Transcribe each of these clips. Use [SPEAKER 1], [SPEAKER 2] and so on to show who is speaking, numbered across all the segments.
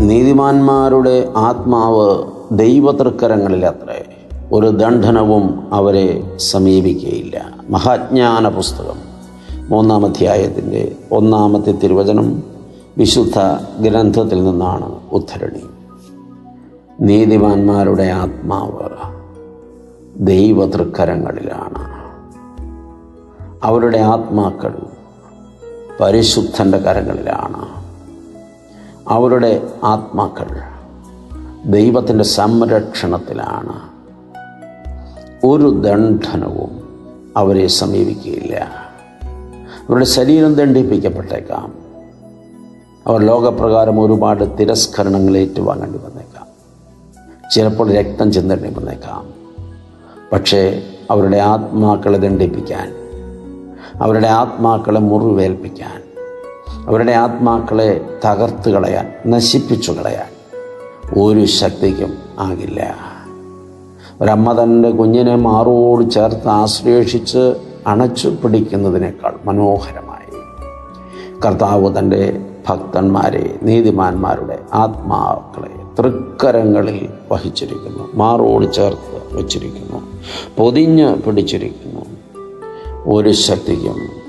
[SPEAKER 1] നീതിമാന്മാരുടെ ആത്മാവ് ദൈവതൃക്കരങ്ങളിലത്രേ. ഒരു ദണ്ഡനവും അവരെ സമീപിക്കുകയില്ല മഹാജ്ഞാന പുസ്തകം. മൂന്നാം അധ്യായത്തിന്റെ ഒന്നാമത്തെ തിരുവചനം വിശുദ്ധ ഗ്രന്ഥത്തിൽ നിന്നാണ് ഉദ്ധരണി. നീതിമാന്മാരുടെ ആത്മാവ് ദൈവതൃക്കരങ്ങളിലാണ്. അവരുടെ ആത്മാക്കൾ പരിശുദ്ധന്റെ കരങ്ങളിലാണ്. അവരുടെ ആത്മാക്കൾ ദൈവത്തിന്റെ സംരക്ഷണത്തിലാണ്. ഒരു ദണ്ഡനവും അവരെ സമീപിക്കുകയില്ല. അവരുടെ ശരീരം ദണ്ഡിപ്പിക്കപ്പെട്ടേക്കാം. അവർ ലോകപ്രകാരം ഒരുപാട് തിരസ്കരണങ്ങൾ ഏറ്റുവാങ്ങേണ്ടി വന്നേക്കാം. ചിലപ്പോൾ രക്തം ചിന്തേണ്ടി വന്നേക്കാം. പക്ഷേ അവരുടെ ആത്മാക്കളെ ദണ്ഡിപ്പിക്കാൻ അവരുടെ ആത്മാക്കളെ മുറിവേൽപ്പിക്കാൻ അവരുടെ ആത്മാക്കളെ തകർത്ത് കളയാൻ നശിപ്പിച്ചു കളയാൻ ഒരു ശക്തിക്കും ആകില്ല. ഒരമ്മ തന്റെ കുഞ്ഞിനെ മാറോട് ചേർത്ത് ആശ്ലേഷിച്ച് അണച്ചു പിടിക്കുന്നതിനേക്കാൾ മനോഹരമായി. കർത്താവ് തന്റെ ഭക്തന്മാരെ നീതിമാന്മാരുടെ ആത്മാക്കളെ തൃക്കരങ്ങളിൽ വഹിച്ചിരിക്കുന്നു മാറോട് ചേർത്ത് വച്ചിരിക്കുന്നു പൊതിഞ്ഞ് പിടിച്ചിരിക്കുന്നു. ഒരു ശക്തിക്കും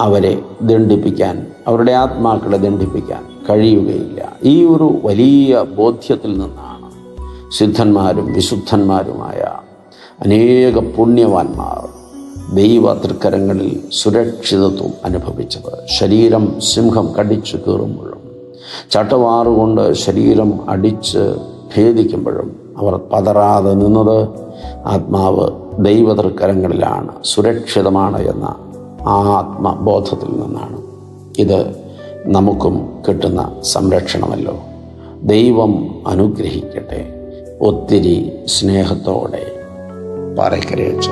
[SPEAKER 1] അവരെ ദണ്ഡിപ്പിക്കാൻ അവരുടെ ആത്മാക്കളെ ദണ്ഡിപ്പിക്കാൻ കഴിയുകയില്ല. ഈ ഒരു വലിയ ബോധ്യത്തിൽ നിന്നാണ് സിദ്ധന്മാരും വിശുദ്ധന്മാരുമായ അനേക പുണ്യവാന്മാർ ദൈവ തൃക്കരങ്ങളിൽ സുരക്ഷിതത്വം അനുഭവിച്ചത്. ശരീരം സിംഹം കടിച്ചു കീറുമ്പോഴും ചട്ടവാറുകൊണ്ട് ശരീരം അടിച്ച് ഭേദിക്കുമ്പോഴും അവർ പതറാതെ നിന്നത് ആത്മാവ് ദൈവതൃക്കരങ്ങളിലാണ് സുരക്ഷിതമാണ് എന്ന ആത്മബോധത്തിൽ നിന്നാണ്. ഇത് നമുക്കും കിട്ടുന്ന സംരക്ഷണമല്ലോ. ദൈവം അനുഗ്രഹിക്കട്ടെ. ഒത്തിരി സ്നേഹത്തോടെ പാറയ്ക്കരയച്ചു